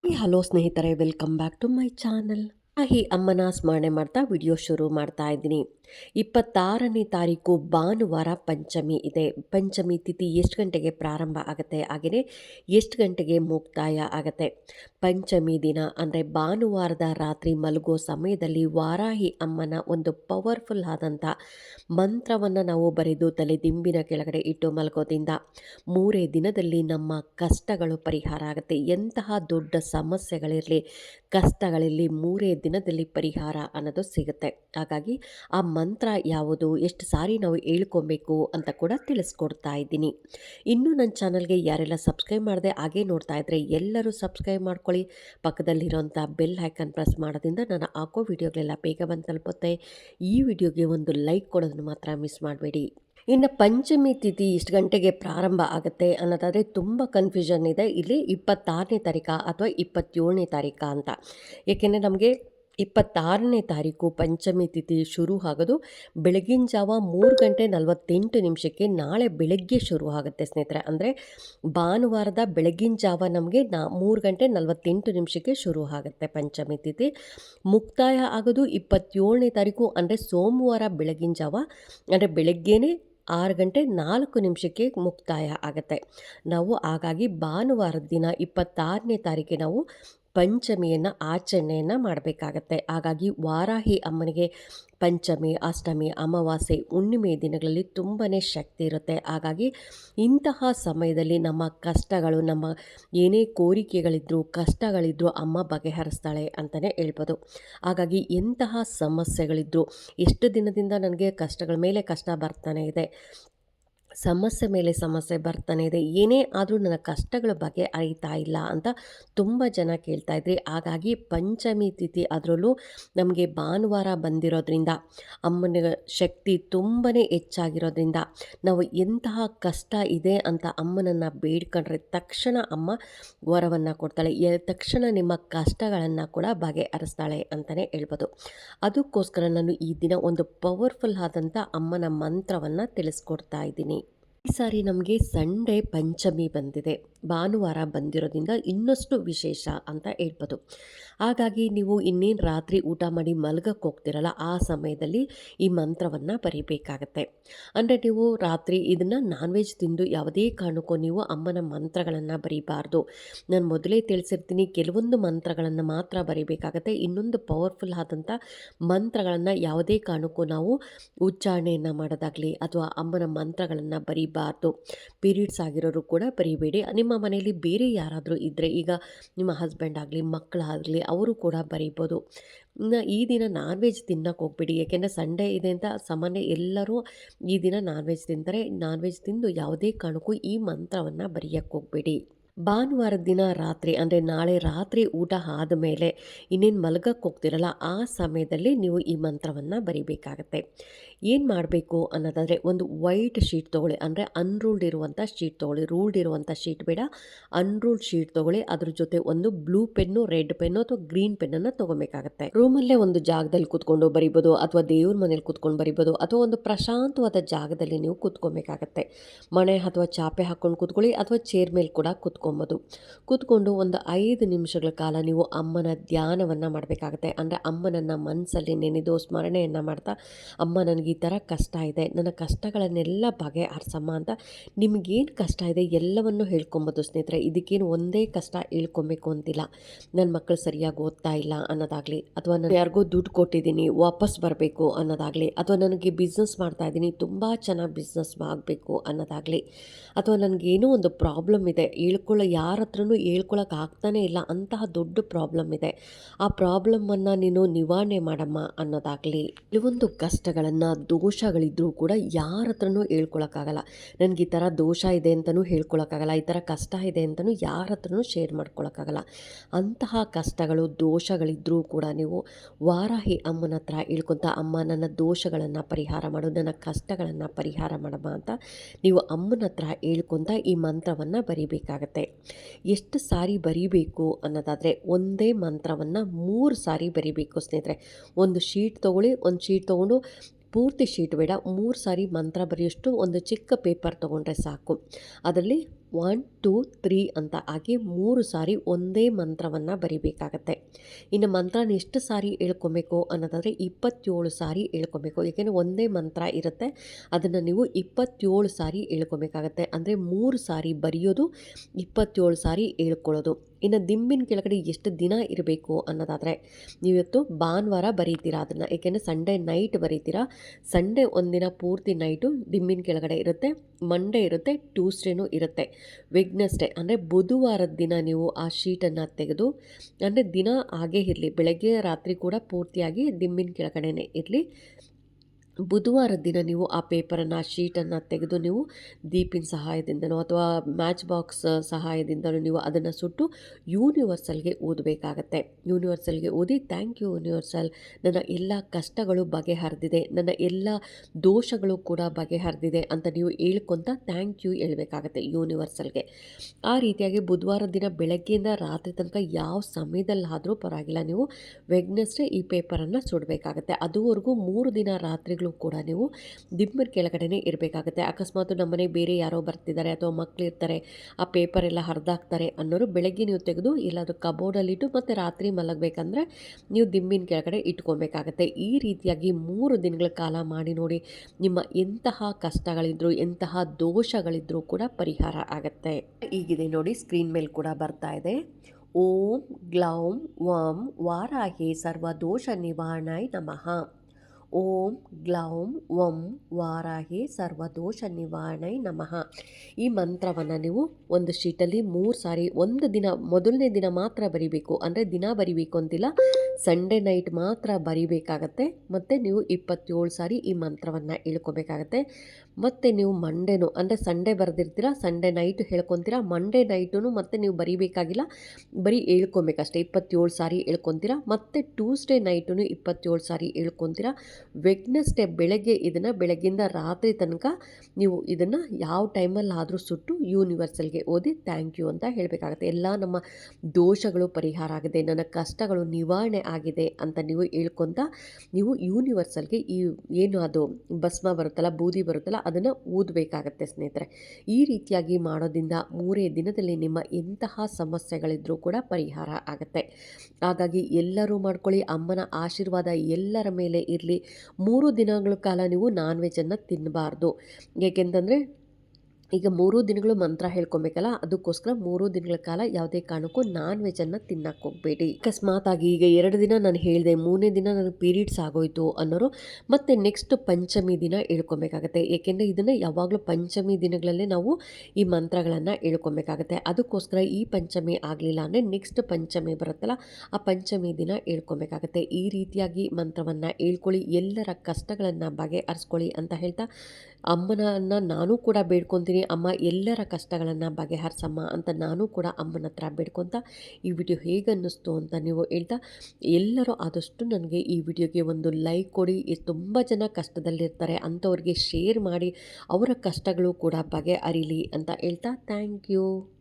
Hello ಸ್ನೇಹಿತರೆ welcome back to my channel ಈ ಅಮ್ಮನ ಸ್ಮರಣೆ ಮಾಡ್ತಾ ವಿಡಿಯೋ ಶುರು ಮಾಡ್ತಾ ಇದ್ದೀನಿ. ಇಪ್ಪತ್ತಾರನೇ ತಾರೀಕು ಭಾನುವಾರ ಪಂಚಮಿ ಇದೆ. ಪಂಚಮಿ ತಿಥಿ ಎಷ್ಟು ಗಂಟೆಗೆ ಪ್ರಾರಂಭ ಆಗುತ್ತೆ? ಹಾಗೆಯೇ ಎಷ್ಟು ಗಂಟೆಗೆ ಮುಕ್ತಾಯ ಆಗುತ್ತೆ? ಪಂಚಮಿ ದಿನ ಅಂದರೆ ಭಾನುವಾರದ ರಾತ್ರಿ ಮಲಗೋ ಸಮಯದಲ್ಲಿ ವಾರಾಹಿ ಅಮ್ಮನ ಒಂದು ಪವರ್ಫುಲ್ ಆದಂಥ ಮಂತ್ರವನ್ನು ನಾವು ಬರೆದು ತಲೆ ದಿಂಬಿನ ಕೆಳಗಡೆ ಇಟ್ಟು ಮಲಗೋದಿಂದ ಮೂರೇ ದಿನದಲ್ಲಿ ನಮ್ಮ ಕಷ್ಟಗಳು ಪರಿಹಾರ ಆಗುತ್ತೆ. ಎಂತಹ ದೊಡ್ಡ ಸಮಸ್ಯೆಗಳಿರಲಿ, ಕಷ್ಟಗಳಿರಲಿ ಮೂರೇ ದಿನದಲ್ಲಿ ಪರಿಹಾರ ಅನ್ನೋದು ಸಿಗುತ್ತೆ. ಹಾಗಾಗಿ ಆ ಮಂತ್ರ ಯಾವುದು, ಎಷ್ಟು ಸಾರಿ ನಾವು ಹೇಳ್ಕೊಬೇಕು ಅಂತ ಕೂಡ ತಿಳಿಸ್ಕೊಡ್ತಾ ಇದ್ದೀನಿ. ಇನ್ನೂ ನನ್ನ ಚಾನಲ್ಗೆ ಯಾರೆಲ್ಲ ಸಬ್ಸ್ಕ್ರೈಬ್ ಮಾಡಿದೆ ಹಾಗೆ ನೋಡ್ತಾ ಇದ್ದರೆ ಎಲ್ಲರೂ ಸಬ್ಸ್ಕ್ರೈಬ್ ಮಾಡ್ಕೊಳ್ಳಿ. ಪಕ್ಕದಲ್ಲಿರೋಂಥ ಬೆಲ್ ಹೈಕನ್ ಪ್ರೆಸ್ ಮಾಡೋದ್ರಿಂದ ನಾನು ಹಾಕೋ ವಿಡಿಯೋಗಳೆಲ್ಲ ಬೇಗ ಬಂದು ತಲುಪುತ್ತೆ. ಈ ವಿಡಿಯೋಗೆ ಒಂದು ಲೈಕ್ ಕೊಡೋದನ್ನು ಮಾತ್ರ ಮಿಸ್ ಮಾಡಬೇಡಿ. ಇನ್ನು ಪಂಚಮಿ ತಿಥಿ ಇಷ್ಟು ಗಂಟೆಗೆ ಪ್ರಾರಂಭ ಆಗುತ್ತೆ ಅನ್ನೋದಾದರೆ ತುಂಬ ಕನ್ಫ್ಯೂಷನ್ ಇದೆ. ಇಲ್ಲಿ ಇಪ್ಪತ್ತಾರನೇ ತಾರೀಕ ಅಥವಾ ಇಪ್ಪತ್ತೇಳನೇ ತಾರೀಕ ಅಂತ. ಏಕೆಂದರೆ ನಮಗೆ ಇಪ್ಪತ್ತಾರನೇ ತಾರೀಕು ಪಂಚಮಿ ತಿಥಿ ಶುರು ಆಗೋದು ಬೆಳಗಿನ ಜಾವ ಮೂರು ಗಂಟೆ ನಲವತ್ತೆಂಟು ನಿಮಿಷಕ್ಕೆ ನಾಳೆ ಬೆಳಗ್ಗೆ ಶುರು ಆಗುತ್ತೆ ಸ್ನೇಹಿತರೆ. ಅಂದರೆ ಭಾನುವಾರದ ಬೆಳಗಿನ ಜಾವ ನಮಗೆ ನಾ ಮೂರು ಗಂಟೆ ನಲವತ್ತೆಂಟು ನಿಮಿಷಕ್ಕೆ ಶುರು ಆಗುತ್ತೆ ಪಂಚಮಿ ತಿಥಿ. ಮುಕ್ತಾಯ ಆಗೋದು ಇಪ್ಪತ್ತೇಳನೇ ತಾರೀಕು, ಅಂದರೆ ಸೋಮವಾರ ಬೆಳಗಿನ ಜಾವ. ಅಂದರೆ ಬೆಳಗ್ಗೆನೇ ಆರು ಗಂಟೆ ನಾಲ್ಕು ನಿಮಿಷಕ್ಕೆ ಮುಕ್ತಾಯ ಆಗುತ್ತೆ. ನಾವು ಹಾಗಾಗಿ ಭಾನುವಾರದ ದಿನ ಇಪ್ಪತ್ತಾರನೇ ತಾರೀಕಿಗೆ ನಾವು ಪಂಚಮಿಯನ್ನು ಆಚರಣೆಯನ್ನು ಮಾಡಬೇಕಾಗತ್ತೆ. ಹಾಗಾಗಿ ವಾರಾಹಿ ಅಮ್ಮನಿಗೆ ಪಂಚಮಿ, ಅಷ್ಟಮಿ, ಅಮಾವಾಸ್ಯೆ, ಹುಣ್ಣಿಮೆ ದಿನಗಳಲ್ಲಿ ತುಂಬಾ ಶಕ್ತಿ ಇರುತ್ತೆ. ಹಾಗಾಗಿ ಇಂತಹ ಸಮಯದಲ್ಲಿ ನಮ್ಮ ಕಷ್ಟಗಳು, ನಮ್ಮ ಏನೇ ಕೋರಿಕೆಗಳಿದ್ರು, ಕಷ್ಟಗಳಿದ್ರು ಅಮ್ಮ ಬಗೆಹರಿಸ್ತಾಳೆ ಅಂತಲೇ ಹೇಳ್ಬೋದು. ಹಾಗಾಗಿ ಎಂತಹ ಸಮಸ್ಯೆಗಳಿದ್ರು, ಎಷ್ಟು ದಿನದಿಂದ ನನಗೆ ಕಷ್ಟಗಳ ಮೇಲೆ ಕಷ್ಟ ಬರ್ತಾನೆ ಇದೆ ಸಮಸ್ಯೆ ಮೇಲೆ ಸಮಸ್ಯೆ ಬರ್ತಾನೆ ಇದೆ. ಏನೇ ಆದರೂ ನನ್ನ ಕಷ್ಟಗಳ ಬಗ್ಗೆ ಅರಿತಾ ಇಲ್ಲ ಅಂತ ತುಂಬ ಜನ ಕೇಳ್ತಾ ಇದ್ರಿ. ಹಾಗಾಗಿ ಪಂಚಮಿ ತಿಥಿ ಅದರಲ್ಲೂ ನಮಗೆ ಭಾನುವಾರ ಬಂದಿರೋದ್ರಿಂದ, ಅಮ್ಮನ ಶಕ್ತಿ ತುಂಬಾ ಹೆಚ್ಚಾಗಿರೋದ್ರಿಂದ ನಾವು ಎಂತಹ ಕಷ್ಟ ಇದೆ ಅಂತ ಅಮ್ಮನನ್ನು ಬೇಡ್ಕೊಂಡ್ರೆ ತಕ್ಷಣ ಅಮ್ಮ ವರವನ್ನು ಕೊಡ್ತಾಳೆ. ತಕ್ಷಣ ನಿಮ್ಮ ಕಷ್ಟಗಳನ್ನು ಕೂಡ ಬಗೆಹರಿಸ್ತಾಳೆ ಅಂತಲೇ ಹೇಳ್ಬೋದು. ಅದಕ್ಕೋಸ್ಕರ ನಾನು ಈ ದಿನ ಒಂದು ಪವರ್ಫುಲ್ ಆದಂಥ ಅಮ್ಮನ ಮಂತ್ರವನ್ನು ತಿಳಿಸ್ಕೊಡ್ತಾ ಇದ್ದೀನಿ. ಈ ಸಾರಿ ನಮಗೆ ಸಂಡೇ ಪಂಚಮಿ ಬಂದಿದೆ. ಭಾನುವಾರ ಬಂದಿರೋದ್ರಿಂದ ಇನ್ನಷ್ಟು ವಿಶೇಷ ಅಂತ ಹೇಳ್ಬೋದು. ಹಾಗಾಗಿ ನೀವು ಇನ್ನೇನು ರಾತ್ರಿ ಊಟ ಮಾಡಿ ಮಲಗಕ್ಕೆ ಹೋಗ್ತಿರಲ್ಲ, ಆ ಸಮಯದಲ್ಲಿ ಈ ಮಂತ್ರವನ್ನು ಬರೀಬೇಕಾಗತ್ತೆ. ಅಂದರೆ ನೀವು ರಾತ್ರಿ ಇದನ್ನು ನಾನ್ ವೆಜ್ ತಿಂದು ಯಾವುದೇ ಕಾರಣಕ್ಕೂ ನೀವು ಅಮ್ಮನ ಮಂತ್ರಗಳನ್ನು ಬರೀಬಾರ್ದು. ನಾನು ಮೊದಲೇ ತಿಳಿಸಿರ್ತೀನಿ, ಕೆಲವೊಂದು ಮಂತ್ರಗಳನ್ನು ಮಾತ್ರ ಬರೀಬೇಕಾಗತ್ತೆ. ಇನ್ನೊಂದು ಪವರ್ಫುಲ್ ಆದಂಥ ಮಂತ್ರಗಳನ್ನು ಯಾವುದೇ ಕಾರಣಕ್ಕೂ ನಾವು ಉಚ್ಚಾರಣೆಯನ್ನು ಮಾಡೋದಾಗಲಿ ಅಥವಾ ಅಮ್ಮನ ಮಂತ್ರಗಳನ್ನು ಬರೀಬಾರ್ದು. ಪೀರಿಯಡ್ಸ್ ಆಗಿರೋರು ಕೂಡ ಬರಿಬೇಡಿ. ನಿಮ್ಮ ಮನೆಯಲ್ಲಿ ಬೇರೆ ಯಾರಾದರೂ ಇದ್ದರೆ ಈಗ ನಿಮ್ಮ ಹಸ್ಬೆಂಡ್ ಆಗಲಿ, ಮಕ್ಕಳಾಗಲಿ ಅವರು ಕೂಡ ಬರೀಬೋದು. ಇನ್ನು ಈ ದಿನ ನಾನ್ ವೆಜ್ ತಿನ್ನೋಕೆ ಹೋಗ್ಬೇಡಿ. ಯಾಕೆಂದರೆ ಸಂಡೇ ಇದೆ ಅಂತ ಸಾಮಾನ್ಯ ಎಲ್ಲರೂ ಈ ದಿನ ನಾನ್ ವೆಜ್ ತಿಂತಾರೆ. ನಾನ್ ವೆಜ್ ತಿಂದು ಯಾವುದೇ ಕಾರಣಕ್ಕೂ ಈ ಮಂತ್ರವನ್ನು ಬರೆಯೋಕ್ಕೆ ಹೋಗಬೇಡಿ. ಭಾನುವಾರದ ದಿನ ರಾತ್ರಿ, ಅಂದರೆ ನಾಳೆ ರಾತ್ರಿ ಊಟ ಆದ ಮೇಲೆ ಇನ್ನೇನು ಮಲಗಕ್ಕೆ ಹೋಗ್ತಿರಲ್ಲ, ಆ ಸಮಯದಲ್ಲಿ ನೀವು ಈ ಮಂತ್ರವನ್ನು ಬರಿಬೇಕಾಗತ್ತೆ. ಏನು ಮಾಡಬೇಕು ಅನ್ನೋದಾದರೆ, ಒಂದು ವೈಟ್ ಶೀಟ್ ತೊಗೊಳ್ಳಿ, ಅಂದರೆ ಅನ್ರೂಲ್ಡ್ ಇರುವಂಥ ಶೀಟ್ ತೊಗೊಳ್ಳಿ. ರೂಲ್ಡ್ ಇರುವಂಥ ಶೀಟ್ ಬೇಡ ಅನ್ರೂಲ್ಡ್ ಶೀಟ್ ತೊಗೊಳ್ಳಿ. ಅದ್ರ ಜೊತೆ ಒಂದು ಬ್ಲೂ ಪೆನ್ನು ರೆಡ್ ಪೆನ್ನು ಅಥವಾ ಗ್ರೀನ್ ಪೆನ್ನನ್ನು ತೊಗೊಬೇಕಾಗತ್ತೆ. ರೂಮಲ್ಲೇ ಒಂದು ಜಾಗದಲ್ಲಿ ಕೂತ್ಕೊಂಡು ಬರಿಬೋದು, ಅಥವಾ ದೇವ್ರ ಮನೇಲಿ ಕೂತ್ಕೊಂಡು ಬರಿಬೋದು, ಅಥವಾ ಒಂದು ಪ್ರಶಾಂತವಾದ ಜಾಗದಲ್ಲಿ ನೀವು ಕೂತ್ಕೊಬೇಕಾಗತ್ತೆ. ಮಣೆ ಅಥವಾ ಚಾಪೆ ಹಾಕ್ಕೊಂಡು ಕೂತ್ಕೊಳ್ಳಿ, ಅಥವಾ ಚೇರ್ ಮೇಲೆ ಕೂಡ ಕೂತ್ಕೊಬೋದು. ಕೂತ್ಕೊಂಡು ಒಂದು ಐದು ನಿಮಿಷಗಳ ಕಾಲ ನೀವು ಅಮ್ಮನ ಧ್ಯಾನವನ್ನು ಮಾಡಬೇಕಾಗತ್ತೆ. ಅಂದರೆ ಅಮ್ಮನನ್ನು ಮನಸ್ಸಲ್ಲಿ ನೆನೆದು ಸ್ಮರಣೆಯನ್ನು ಮಾಡ್ತಾ, ಅಮ್ಮ, ನನಗೆ ಈ ಥರ ಕಷ್ಟ ಇದೆ. ನನ್ನ ಕಷ್ಟಗಳನ್ನೆಲ್ಲ ಬಗೆಹರಿಸಮ್ಮ ಅಂತ ನಿಮಗೇನು ಕಷ್ಟ ಇದೆ ಎಲ್ಲವನ್ನು ಹೇಳ್ಕೊಬೋದು ಸ್ನೇಹಿತರೆ. ಇದಕ್ಕೇನು ಒಂದೇ ಕಷ್ಟ ಹೇಳ್ಕೊಬೇಕು ಅಂತಿಲ್ಲ. ನನ್ನ ಮಕ್ಕಳು ಸರಿಯಾಗಿ ಓದ್ತಾ ಇಲ್ಲ ಅನ್ನೋದಾಗಲಿ, ಅಥವಾ ನಾನು ಯಾರಿಗೋ ದುಡ್ಡು ಕೊಟ್ಟಿದ್ದೀನಿ, ವಾಪಸ್ ಬರಬೇಕು ಅನ್ನೋದಾಗಲಿ, ಅಥವಾ ನನಗೆ ಬಿಸ್ನೆಸ್ ಮಾಡ್ತಾ ಇದ್ದೀನಿ, ತುಂಬ ಚೆನ್ನಾಗಿ ಬಿಸ್ನೆಸ್ ಆಗಬೇಕು ಅನ್ನೋದಾಗಲಿ, ಅಥವಾ ನನಗೇನೋ ಒಂದು ಪ್ರಾಬ್ಲಮ್ ಇದೆ ಹೇಳ್ಕೊಳ್ಳೋ ಯಾರ ಹತ್ರನೂ ಹೇಳ್ಕೊಳಕ್ಕೆ ಆಗ್ತಾನೇ ಇಲ್ಲ. ಅಂತಹ ದೊಡ್ಡ ಪ್ರಾಬ್ಲಮ್ ಇದೆ. ಆ ಪ್ರಾಬ್ಲಮನ್ನು ನೀನು ನಿವಾರಣೆ ಮಾಡಮ್ಮ ಅನ್ನೋದಾಗಲಿ. ಕೆಲವೊಂದು ಕಷ್ಟಗಳನ್ನು ದೋಷಗಳಿದ್ದರೂ ಕೂಡ ಯಾರ ಹತ್ರನೂ ಹೇಳ್ಕೊಳಕ್ಕಾಗಲ್ಲ ನನಗೆ ಈ ಥರ ದೋಷ ಇದೆ ಅಂತಲೂ ಹೇಳ್ಕೊಳಕ್ಕಾಗಲ್ಲ ಈ ಥರ ಕಷ್ಟ ಇದೆ ಅಂತಲೂ ಯಾರ ಹತ್ರನೂ ಶೇರ್ ಮಾಡ್ಕೊಳಕ್ಕಾಗಲ್ಲ ಅಂತಹ ಕಷ್ಟಗಳು ದೋಷಗಳಿದ್ದರೂ ಕೂಡ ನೀವು ವಾರಾಹಿ ಅಮ್ಮನ ಹತ್ರ ಹೇಳ್ಕೊತ, ಅಮ್ಮ, ನನ್ನ ದೋಷಗಳನ್ನು ಪರಿಹಾರ ಮಾಡು, ನನ್ನ ಕಷ್ಟಗಳನ್ನು ಪರಿಹಾರ ಮಾಡಮ್ಮ ಅಂತ ನೀವು ಅಮ್ಮನ ಹತ್ರ ಹೇಳ್ಕೊತ ಈ ಮಂತ್ರವನ್ನು ಬರೀಬೇಕಾಗತ್ತೆ. ಎಷ್ಟು ಸಾರಿ ಬರೀಬೇಕು ಅನ್ನೋದಾದರೆ ಒಂದೇ ಮಂತ್ರವನ್ನು ಮೂರು ಸಾರಿ ಬರೀಬೇಕು ಸ್ನೇಹಿತರೆ. ಒಂದು ಶೀಟ್ ತೊಗೊಳ್ಳಿ, ಒಂದು ಶೀಟ್ ತೊಗೊಂಡು ಪೂರ್ತಿ ಶೀಟ್ ಬೇಡ. ಮೂರು ಸಾರಿ ಮಂತ್ರ ಬರೆಯೋಷ್ಟು ಒಂದು ಚಿಕ್ಕ ಪೇಪರ್ ತೊಗೊಂಡ್ರೆ ಸಾಕು. ಅದರಲ್ಲಿ ಒನ್, ಟೂ, ತ್ರೀ ಅಂತ ಆಗಿ ಮೂರು ಸಾರಿ ಒಂದೇ ಮಂತ್ರವನ್ನು ಬರಿಬೇಕಾಗತ್ತೆ. ಇನ್ನು ಮಂತ್ರನ ಎಷ್ಟು ಸಾರಿ ಹೇಳ್ಕೊಬೇಕು ಅನ್ನೋದಾದರೆ ಇಪ್ಪತ್ತೇಳು ಸಾರಿ ಹೇಳ್ಕೊಬೇಕು. ಏಕೆಂದರೆ ಒಂದೇ ಮಂತ್ರ ಇರುತ್ತೆ. ಅದನ್ನು ನೀವು ಇಪ್ಪತ್ತೇಳು ಸಾರಿ ಹೇಳ್ಕೊಬೇಕಾಗತ್ತೆ. ಅಂದರೆ ಮೂರು ಸಾರಿ ಬರೆಯೋದು, ಇಪ್ಪತ್ತೇಳು ಸಾರಿ ಹೇಳ್ಕೊಳ್ಳೋದು. ಇನ್ನು ದಿಂಬಿನ ಕೆಳಗಡೆ ಎಷ್ಟು ದಿನ ಇರಬೇಕು ಅನ್ನೋದಾದರೆ, ನೀವಿವತ್ತು ಭಾನುವಾರ ಬರೀತೀರಾ ಅದನ್ನು. ಏಕೆಂದರೆ ಸಂಡೇ ನೈಟ್ ಬರೀತೀರಾ. ಸಂಡೇ ಒಂದಿನ ಪೂರ್ತಿ ನೈಟು ದಿಂಬಿನ ಕೆಳಗಡೆ ಇರುತ್ತೆ ಮಂಡೇ ಇರುತ್ತೆ ಟ್ಯೂಸ್ಡೇನೂ ಇರುತ್ತೆ. ವೆಗ್ನೆಸ್ಡೇ ಅಂದರೆ ಬುಧವಾರದ ದಿನ ನೀವು ಆ ಶೀಟನ್ನು ತೆಗೆದು, ಅಂದರೆ ದಿನ ಹಾಗೇ ಇರಲಿ. ಬೆಳಗ್ಗೆ ರಾತ್ರಿ ಕೂಡ ಪೂರ್ತಿಯಾಗಿ ದಿಂಬಿನ ಕೆಳಗಡೆನೇ ಇರಲಿ. ಬುಧವಾರದ ದಿನ ನೀವು ಆ ಪೇಪರನ್ನು, ಆ ಶೀಟನ್ನು ತೆಗೆದು ನೀವು ದೀಪಿನ ಸಹಾಯದಿಂದನೋ ಅಥವಾ ಮ್ಯಾಚ್ ಬಾಕ್ಸ್ ಸಹಾಯದಿಂದಲೂ ನೀವು ಅದನ್ನು ಸುಟ್ಟು ಯೂನಿವರ್ಸಲ್ಗೆ ಓದಬೇಕಾಗತ್ತೆ. ಯೂನಿವರ್ಸಲ್ಗೆ ಓದಿ, ಥ್ಯಾಂಕ್ ಯು ಯೂನಿವರ್ಸಲ್. ನನ್ನ ಎಲ್ಲ ಕಷ್ಟಗಳು ಬಗೆಹರಿದಿದೆ. ನನ್ನ ಎಲ್ಲ ದೋಷಗಳು ಕೂಡ ಬಗೆಹರಿದಿದೆ ಅಂತ ನೀವು ಹೇಳ್ಕೊತ ಥ್ಯಾಂಕ್ ಯು ಹೇಳಬೇಕಾಗತ್ತೆ ಯೂನಿವರ್ಸಲ್ಗೆ. ಆ ರೀತಿಯಾಗಿ ಬುಧವಾರ ದಿನ ಬೆಳಗ್ಗೆಯಿಂದ ರಾತ್ರಿ ತನಕ ಯಾವ ಸಮಯದಲ್ಲಾದರೂ ಪರವಾಗಿಲ್ಲ. ನೀವು ವೆಗ್ನೆಸ್ಡೇ ಈ ಪೇಪರನ್ನು ಸುಡಬೇಕಾಗತ್ತೆ. ಅದುವರೆಗೂ ಮೂರು ದಿನ ರಾತ್ರಿಗಳು ಕೂಡ ನೀವು ದಿಂಬರ್ ಕೆಳಗಡೆನೇ ಇರಬೇಕಾಗುತ್ತೆ. ಅಕಸ್ಮಾತ್ ನಮ್ಮನೆ ಬೇರೆ ಯಾರೋ ಬರ್ತಿದ್ದಾರೆ ಅಥವಾ ಮಕ್ಕಳು ಇರ್ತಾರೆ, ಆ ಪೇಪರ್ ಎಲ್ಲ ಹರಿದಾಕ್ತಾರೆ ಅನ್ನೋರು ಬೆಳಗ್ಗೆ ನೀವು ತೆಗೆದು ಎಲ್ಲಾದರೂ ಕಬೋರ್ಡಲ್ಲಿಟ್ಟು ಮತ್ತು ರಾತ್ರಿ ಮಲಗಬೇಕಂದ್ರೆ ನೀವು ದಿಂಬಿನ ಕೆಳಗಡೆ ಇಟ್ಕೊಬೇಕಾಗತ್ತೆ. ಈ ರೀತಿಯಾಗಿ ಮೂರು ದಿನಗಳ ಕಾಲ ಮಾಡಿ ನೋಡಿ ನಿಮ್ಮ ಎಂತಹ ಕಷ್ಟಗಳಿದ್ರು, ಎಂತಹ ದೋಷಗಳಿದ್ರೂ ಕೂಡ ಪರಿಹಾರ ಆಗತ್ತೆ. ಈಗಿದೆ ನೋಡಿ ಸ್ಕ್ರೀನ್ ಮೇಲೆ ಕೂಡ ಬರ್ತಾ ಇದೆ. ಓಂ, ಗ್ಲೌಂ, ವಂ, ವಾರಾಹಿ ಸರ್ವದೋಷ ನಿವಾರಣಾಯ್ ನಮಃ. ಓಂ ಗ್ಲೌಂ ವಂ ವಾರಾಹಿ ಸರ್ವದೋಷ ನಿವಾರಣೆ ನಮಃ. ಈ ಮಂತ್ರವನ್ನು ನೀವು ಒಂದು ಶೀಟಲ್ಲಿ ಮೂರು ಸಾರಿ, ಒಂದು ದಿನ, ಮೊದಲನೇ ದಿನ ಮಾತ್ರ ಬರಿಬೇಕು. ಅಂದರೆ ದಿನ ಬರಿಬೇಕು ಅಂತಿಲ್ಲ, ಸಂಡೇ ನೈಟ್ ಮಾತ್ರ ಬರಿಬೇಕಾಗತ್ತೆ. ಮತ್ತು ನೀವು ಇಪ್ಪತ್ತೇಳು ಸಾರಿ ಈ ಮಂತ್ರವನ್ನು ಹೇಳ್ಕೊಬೇಕಾಗತ್ತೆ. ಮತ್ತು ನೀವು ಮಂಡೇನು, ಅಂದರೆ ಸಂಡೇ ಬರೆದಿರ್ತೀರ, ಸಂಡೇ ನೈಟ್ ಹೇಳ್ಕೊತೀರ, ಮಂಡೇ ನೈಟು ಮತ್ತೆ ನೀವು ಬರಿಬೇಕಾಗಿಲ್ಲ, ಬರೀ ಹೇಳ್ಕೊಬೇಕಷ್ಟೇ. ಇಪ್ಪತ್ತೇಳು ಸಾರಿ ಹೇಳ್ಕೊತೀರ, ಮತ್ತು ಟ್ಯೂಸ್ಡೇ ನೈಟು ಇಪ್ಪತ್ತೇಳು ಸಾರಿ ಹೇಳ್ಕೊತೀರಾ ವೆಗ್ನೆಸ್ಡೇ ಬೆಳಗ್ಗೆ ಇದನ್ನು ಬೆಳಗ್ಗಿಂದ ರಾತ್ರಿ ತನಕ ನೀವು ಇದನ್ನು ಯಾವ ಟೈಮಲ್ಲಿ ಆದರೂ ಸುಟ್ಟು ಯೂನಿವರ್ಸಲ್ಗೆ ಓದಿ ಥ್ಯಾಂಕ್ ಯು ಅಂತ ಹೇಳಬೇಕಾಗತ್ತೆ. ಎಲ್ಲ ನಮ್ಮ ದೋಷಗಳು ಪರಿಹಾರ ಆಗಿದೆ, ನನ್ನ ಕಷ್ಟಗಳು ನಿವಾರಣೆ ಆಗಿದೆ ಅಂತ ನೀವು ಹೇಳ್ಕೊತ ನೀವು ಯೂನಿವರ್ಸಲ್ಗೆ ಈ ಏನು ಅದು ಭಸ್ಮ ಬರುತ್ತಲ್ಲ, ಬೂದಿ ಬರುತ್ತಲ್ಲ, ಅದನ್ನು ಊದಬೇಕಾಗತ್ತೆ ಸ್ನೇಹಿತರೆ. ಈ ರೀತಿಯಾಗಿ ಮಾಡೋದ್ರಿಂದ ಮೂರೇ ದಿನದಲ್ಲಿ ನಿಮ್ಮ ಎಂತಹ ಸಮಸ್ಯೆಗಳಿದ್ರೂ ಕೂಡ ಪರಿಹಾರ ಆಗುತ್ತೆ. ಹಾಗಾಗಿ ಎಲ್ಲರೂ ಮಾಡ್ಕೊಳ್ಳಿ, ಅಮ್ಮನ ಆಶೀರ್ವಾದ ಎಲ್ಲರ ಮೇಲೆ ಇರಲಿ. ಮೂರು ದಿನಗಳ ಕಾಲ ನೀವು ನಾನ್ ವೆಜ್ಜನ್ನು ತಿನ್ನಬಾರ್ದು ಏಕೆಂತಂದರೆ ಈಗ ಮೂರು ದಿನಗಳು ಮಂತ್ರ ಹೇಳ್ಕೊಬೇಕಲ್ಲ, ಅದಕ್ಕೋಸ್ಕರ ಮೂರು ದಿನಗಳ ಕಾಲ ಯಾವುದೇ ಕಾರಣಕ್ಕೂ ನಾನ್ ವೆಜ್ಜನ್ನು ತಿನ್ನಕ್ಕೆ ಹೋಗಬೇಡಿ. ಅಕಸ್ಮಾತ್ ಆಗಿ ಈಗ ಎರಡು ದಿನ ನಾನು ಹೇಳಿದೆ, ಮೂರನೇ ದಿನ ನನಗೆ ಪೀರಿಯಡ್ಸ್ ಆಗೋಯ್ತು ಅನ್ನೋರು ಮತ್ತೆ ನೆಕ್ಸ್ಟ್ ಪಂಚಮಿ ದಿನ ಹೇಳ್ಕೊಬೇಕಾಗತ್ತೆ. ಏಕೆಂದರೆ ಇದನ್ನು ಯಾವಾಗಲೂ ಪಂಚಮಿ ದಿನಗಳಲ್ಲೇ ನಾವು ಈ ಮಂತ್ರಗಳನ್ನು ಹೇಳ್ಕೊಬೇಕಾಗತ್ತೆ. ಅದಕ್ಕೋಸ್ಕರ ಈ ಪಂಚಮಿ ಆಗಲಿಲ್ಲ ಅಂದರೆ ನೆಕ್ಸ್ಟ್ ಪಂಚಮಿ ಬರುತ್ತಲ್ಲ, ಆ ಪಂಚಮಿ ದಿನ ಹೇಳ್ಕೊಬೇಕಾಗತ್ತೆ. ಈ ರೀತಿಯಾಗಿ ಮಂತ್ರವನ್ನು ಹೇಳ್ಕೊಳ್ಳಿ, ಎಲ್ಲರ ಕಷ್ಟಗಳನ್ನು ಬಗೆಹರಿಸ್ಕೊಳ್ಳಿ ಅಂತ ಹೇಳ್ತಾ ಅಮ್ಮನನ್ನು ನಾನು ಕೂಡ ಬೇಡ್ಕೊತೀನಿ, ಅಮ್ಮ ಎಲ್ಲರ ಕಷ್ಟಗಳನ್ನು ಬಗೆಹರಿಸಮ್ಮ ಅಂತ ನಾನು ಕೂಡ ಅಮ್ಮನ ಹತ್ರ ಬೇಡ್ಕೊತ ಈ ವಿಡಿಯೋ ಹೇಗೆ ಅನ್ನಿಸ್ತು ಅಂತ ನೀವು ಹೇಳ್ತಾ, ಎಲ್ಲರೂ ಆದಷ್ಟು ನನಗೆ ಈ ವಿಡಿಯೋಗೆ ಒಂದು ಲೈಕ್ ಕೊಡಿ. ತುಂಬ ಜನ ಕಷ್ಟದಲ್ಲಿರ್ತಾರೆ, ಅಂಥವ್ರಿಗೆ ಶೇರ್ ಮಾಡಿ, ಅವರ ಕಷ್ಟಗಳು ಕೂಡ ಬಗೆಹರಿಲಿ ಅಂತ ಹೇಳ್ತಾ, ಥ್ಯಾಂಕ್ ಯು.